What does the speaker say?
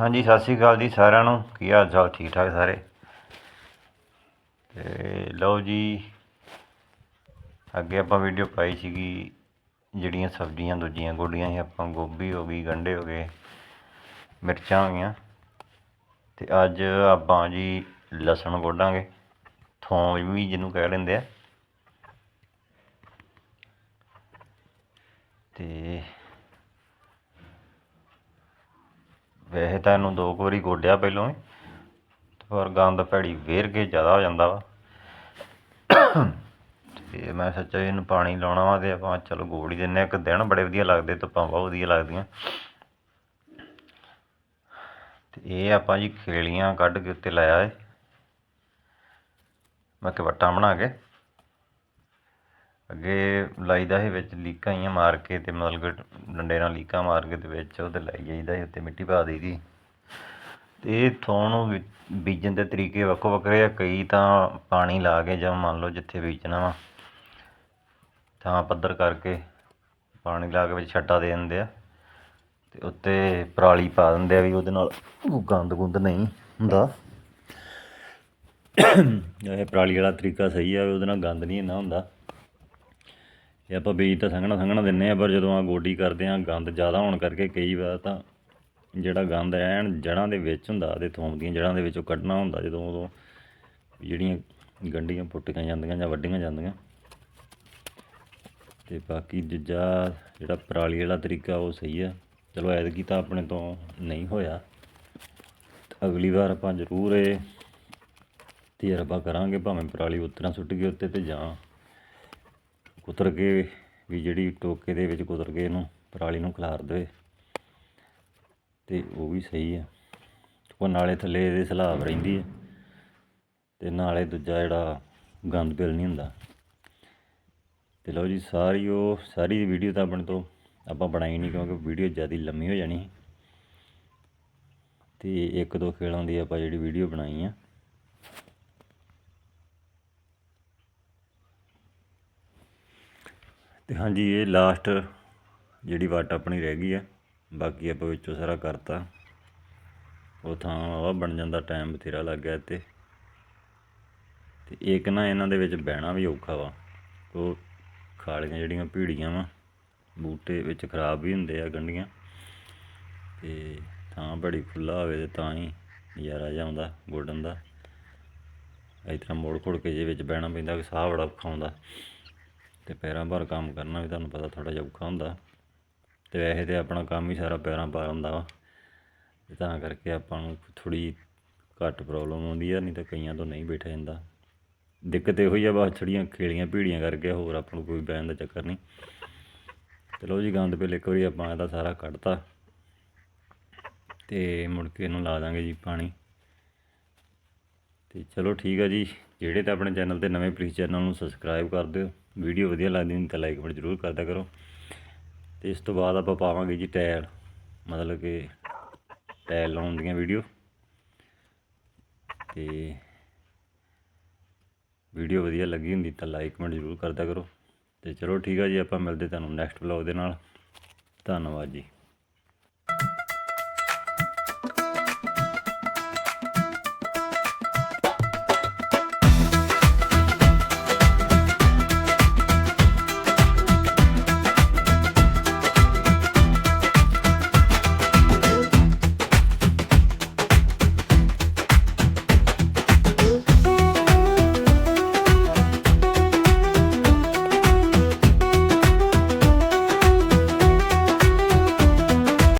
ਹਾਂਜੀ, ਸਤਿ ਸ਼੍ਰੀ ਅਕਾਲ ਜੀ ਸਾਰਿਆਂ ਨੂੰ। ਕੀ ਹਾਲ ਚਾਲ? ਠੀਕ ਠਾਕ ਸਾਰੇ? ਤੇ ਲਓ ਜੀ, ਅੱਗੇ ਆਪਾਂ ਵੀਡੀਓ ਪਾਈ ਸੀਗੀ ਜਿਹੜੀਆਂ ਸਬਜ਼ੀਆਂ ਦੂਜੀਆਂ ਗੋਡੀਆਂ ਸੀ, ਆਪਾਂ ਗੋਭੀ ਹੋ ਗਈ, ਗੰਢੇ ਹੋ ਗਏ, ਮਿਰਚਾਂ ਹੋ ਗਈਆਂ। ਤੇ ਅੱਜ ਆਪਾਂ ਜੀ ਲਸਣ ਗੋਡਾਂਗੇ, ਥੋਮ ਵੀ ਜਿਹਨੂੰ ਕਹਿ ਲੈਂਦੇ ਆ। ਤੇ ਵੈਸੇ ਤਾਂ ਇਹਨੂੰ ਦੋ ਕੁ ਵਾਰੀ ਗੋਡਿਆ ਪਹਿਲੋਂ ਵੀ, ਪਰ ਗੰਦ ਭੈੜੀ ਵੇਰ ਕੇ ਜ਼ਿਆਦਾ ਹੋ ਜਾਂਦਾ ਵਾ। ਤੇ ਮੈਂ ਸੋਚਿਆ ਇਹਨੂੰ ਪਾਣੀ ਲਾਉਣਾ ਵਾ ਤੇ ਆਪਾਂ ਚਲੋ ਗੋੜ ਹੀ। ਦਿੰਨੇ ਇੱਕ ਦਿਨ ਬੜੇ ਵਧੀਆ ਲੱਗਦੇ, ਧੁੱਪਾਂ ਬਹੁਤ ਵਧੀਆ ਲੱਗਦੀਆਂ। ਤੇ ਇਹ ਆਪਾਂ ਜੀ ਖੇਲੀਆਂ ਕੱਢ ਕੇ ਉੱਤੇ ਲਾਇਆ ਏ। ਮੈਂ ਕਵੱਟਾਂ ਬਣਾ ਕੇ। ਅੱਗੇ ਲਾਈਦਾ ਸੀ ਵਿੱਚ ਲੀਕਾਂ ਜਿਹੀਆਂ ਮਾਰ ਕੇ ਅਤੇ ਮਤਲਬ ਕਿ ਡੰਡੇ ਨਾਲ ਲੀਕਾਂ ਮਾਰ ਕੇ ਅਤੇ ਵਿੱਚ ਉਹਦੇ ਲਾਈ ਜਾਈਦਾ ਸੀ, ਉੱਤੇ ਮਿੱਟੀ ਪਾ ਦੇਈਦੀ ਤੇ ਇਹ ਥੋਂ ਨੂੰ ਬੀਜਣ ਦੇ ਤਰੀਕੇ ਵੱਖੋ ਵੱਖਰੇ ਆ, ਕਈ ਤਾਂ ਪਾਣੀ ਲਾ ਕੇ ਜਾਂ ਮੰਨ ਲਓ ਜਿੱਥੇ ਬੀਜਣਾ ਵਾ, ਥਾਂ ਪੱਧਰ ਕਰਕੇ ਪਾਣੀ ਲਾ ਕੇ ਵਿੱਚ ਛੱਟਾ ਦੇ ਦਿੰਦੇ ਆ ਅਤੇ ਉੱਤੇ ਪਰਾਲੀ ਪਾ ਦਿੰਦੇ ਆ ਵੀ ਉਹਦੇ ਨਾਲ ਗੰਦ ਗੁੰਦ ਨਹੀਂ ਹੁੰਦਾ। ਇਹ ਪਰਾਲੀ ਵਾਲਾ ਤਰੀਕਾ ਸਹੀ ਆ ਵੀ ਉਹਦੇ ਨਾਲ ਗੰਦ ਨਹੀਂ ਇੰਨਾ ਹੁੰਦਾ। ਇਹ ਆਪਾਂ ਬੀਜ ਤਾਂ ਸੰਘਣਾ ਸੰਘਣਾ ਦਿੰਨੇ ਆ, ਪਰ ਜਦੋਂ ਆ ਗੋਡੀ ਕਰਦੇ ਆ, ਗੰਦ ਜ਼ਿਆਦਾ ਹੋਣ ਕਰਕੇ ਕਈ ਵਾਰ ਤਾਂ ਜਿਹੜਾ ਗੰਦ ਐਨ ਜੜ੍ਹਾਂ ਦੇ ਵਿੱਚ ਹੁੰਦਾ ਤੇ ਥੋਮ ਦੀਆਂ ਜੜ੍ਹਾਂ ਦੇ ਵਿੱਚੋਂ ਕੱਢਣਾ ਹੁੰਦਾ, ਜਦੋਂ ਉਦੋਂ ਜਿਹੜੀਆਂ ਗੰਢੀਆਂ ਪੁੱਟੀਆਂ ਜਾਂਦੀਆਂ ਜਾਂ ਵੱਢੀਆਂ ਜਾਂਦੀਆਂ। ਤੇ ਬਾਕੀ ਦੂਜਾ ਜਿਹੜਾ ਪਰਾਲੀ ਵਾਲਾ ਤਰੀਕਾ ਉਹ ਸਹੀ ਆ। ਚਲੋ ਐਤਕੀ ਤਾਂ ਆਪਣੇ ਤੋਂ ਨਹੀਂ ਹੋਇਆ। ਅਗਲੀ ਵਾਰ ਆਪਾਂ ਜ਼ਰੂਰ ਇਹ ਤਜਰਬਾ ਕਰਾਂਗੇ, ਭਾਵੇਂ ਪਰਾਲੀ ਉਤਰਾਂ ਸੁੱਟ ਗਈ ਉੱਤੇ ਤੇ ਜਾਂ ਕੁਤਰ ਕੇ ਵੀ ਜਿਹੜੀ ਟੋਕੇ ਦੇ ਵਿੱਚ ਕੁਤਰ ਕੇ ਇਹਨੂੰ ਪਰਾਲੀ ਨੂੰ ਖਿਲਾਰ ਦੇਵੇ। ਤੇ ਉਹ ਵੀ ਸਹੀ ਆ। ਉਹ ਨਾਲੇ ਥੱਲੇ ਇਹਦੇ ਸਲਾਬ ਰਹਿੰਦੀ ਹੈ ਤੇ ਨਾਲੇ ਦੂਜਾ ਜਿਹੜਾ ਗੰਦ ਬਿਲ ਨਹੀਂ ਹੁੰਦਾ। ਤੇ ਲਓ ਜੀ, ਸਾਰੀ ਉਹ, ਸਾਰੀ ਵੀਡੀਓ ਤਾਂ ਆਪਣੇ ਤੋਂ ਆਪਾਂ ਬਣਾਈ ਨਹੀਂ ਕਿਉਂਕਿ ਵੀਡੀਓ ਜ਼ਿਆਦਾ ਲੰਮੀ ਹੋ ਜਾਣੀ ਸੀ। ਤੇ ਇੱਕ ਦੋ ਖੇਲਾਂ ਦੀ ਆਪਾਂ ਜਿਹੜੀ ਵੀਡੀਓ ਬਣਾਈ ਆ ਅਤੇ ਹਾਂਜੀ, ਇਹ ਲਾਸਟ ਜਿਹੜੀ ਵੱਟ ਆਪਣੀ ਰਹਿ ਗਈ ਆ, ਬਾਕੀ ਆਪਾਂ ਵਿੱਚੋਂ ਸਾਰਾ ਕਰਤਾ। ਉਹ ਥਾਂ ਵਾ ਬਣ ਜਾਂਦਾ ਟਾਈਮ ਬਥੇਰਾ ਲੱਗ ਗਿਆ ਤੇ ਤੇ ਇੱਕ ਨਾ ਇਹਨਾਂ ਦੇ ਵਿੱਚ ਬਹਿਣਾ ਵੀ ਔਖਾ ਵਾ। ਉਹ ਖਾਲੀਆਂ ਜਿਹੜੀਆਂ ਭੀੜੀਆਂ ਵਾ, ਬੂਟੇ ਵਿੱਚ ਖਰਾਬ ਵੀ ਹੁੰਦੇ ਆ ਗੰਢੀਆਂ। ਤੇ ਥਾਂ ਬੜੀ ਖੁੱਲਾ ਹੋਵੇ ਤੇ ਤਾਂ ਹੀ ਨਜ਼ਾਰਾ ਜਿਹਾ ਆਉਂਦਾ ਗੋਡਨ ਦਾ। ਇਸ ਤਰ੍ਹਾਂ ਮੋੜ ਘੋੜ ਕੇ ਜੇ ਵਿੱਚ ਬਹਿਣਾ ਪੈਂਦਾ ਕਿ ਸਾਹ ਬੜਾ ਔਖਾ ਆਉਂਦਾ। ਤੇ ਪੈਰਾਂ ਭਰ ਕੰਮ ਕਰਨਾ ਵੀ ਤੁਹਾਨੂੰ ਪਤਾ ਥੋੜਾ ਜਿਹਾ ਔਖਾ ਹੁੰਦਾ। ਤੇ ਵੈਸੇ ਤੇ ਆਪਣਾ ਕੰਮ ਹੀ ਸਾਰਾ ਪੈਰਾਂ ਭਾਰ ਹੁੰਦਾ ਵਾ। ਤੇ ਤਾਂ ਕਰਕੇ ਆਪਾਂ ਨੂੰ ਥੋੜੀ ਘੱਟ ਪ੍ਰੋਬਲਮ ਆਉਂਦੀ ਆ, ਨਹੀਂ ਤਾਂ ਕਈਆਂ ਤੋਂ ਨਹੀਂ ਬੈਠਾ ਜਾਂਦਾ। ਦਿੱਕਤ ਇਹੋ ਹੀ ਆ, ਬਸ ਛੜੀਆਂ ਖੇੜੀਆਂ ਭੀੜੀਆਂ ਕਰਕੇ ਹੋਰ ਆਪਾਂ ਨੂੰ ਕੋਈ ਬੈਨ ਦਾ ਚੱਕਰ ਨਹੀਂ। ਚਲੋ ਜੀ, ਗੰਦ ਪਹਿਲੇ ਇੱਕ ਵਾਰੀ ਆਪਾਂ ਇਹਦਾ ਸਾਰਾ ਕੱਢਤਾ। ਤੇ ਮੁੜ ਕੇ ਇਹਨੂੰ ਲਾ ਦਾਂਗੇ ਜੀ ਪਾਣੀ। ਤੇ ਚਲੋ ਠੀਕ ਆ ਜੀ। ਜਿਹੜੇ ਤਾਂ ਆਪਣੇ ਚੈਨਲ ਤੇ ਨਵੇਂ ਪਲੀਜ਼ ਚੈਨਲ ਨੂੰ ਸਬਸਕ੍ਰਾਈਬ ਕਰ ਦਿਓ। ਵੀਡੀਓ ਵਧੀਆ ਲੱਗਦੀ ਨਹੀਂ ਤਾਂ ਲਾਈਕ ਬਟ ਜ਼ਰੂਰ ਕਰਦਾ ਕਰੋ। ਤੇ ਇਸ ਤੋਂ ਬਾਅਦ ਆਪਾਂ ਪਾਵਾਂਗੇ ਜੀ ਟੈਲ ਮਤਲਬ ਕਿ ਟੈਲ ਲਾਉਣ ਦੀਆਂ ਵੀਡੀਓ। ਤੇ ਵੀਡੀਓ ਵਧੀਆ ਲੱਗੀ ਹੁੰਦੀ ਤਾਂ ਲਾਈਕ ਕਮੈਂਟ ਜ਼ਰੂਰ ਕਰਦਾ ਕਰੋ। ਤੇ ਚਲੋ ਠੀਕ ਆ ਜੀ, ਆਪਾਂ ਮਿਲਦੇ ਤੁਹਾਨੂੰ ਨੈਕਸਟ ਵਲੌਗ ਦੇ ਨਾਲ। ਧੰਨਵਾਦ ਜੀ।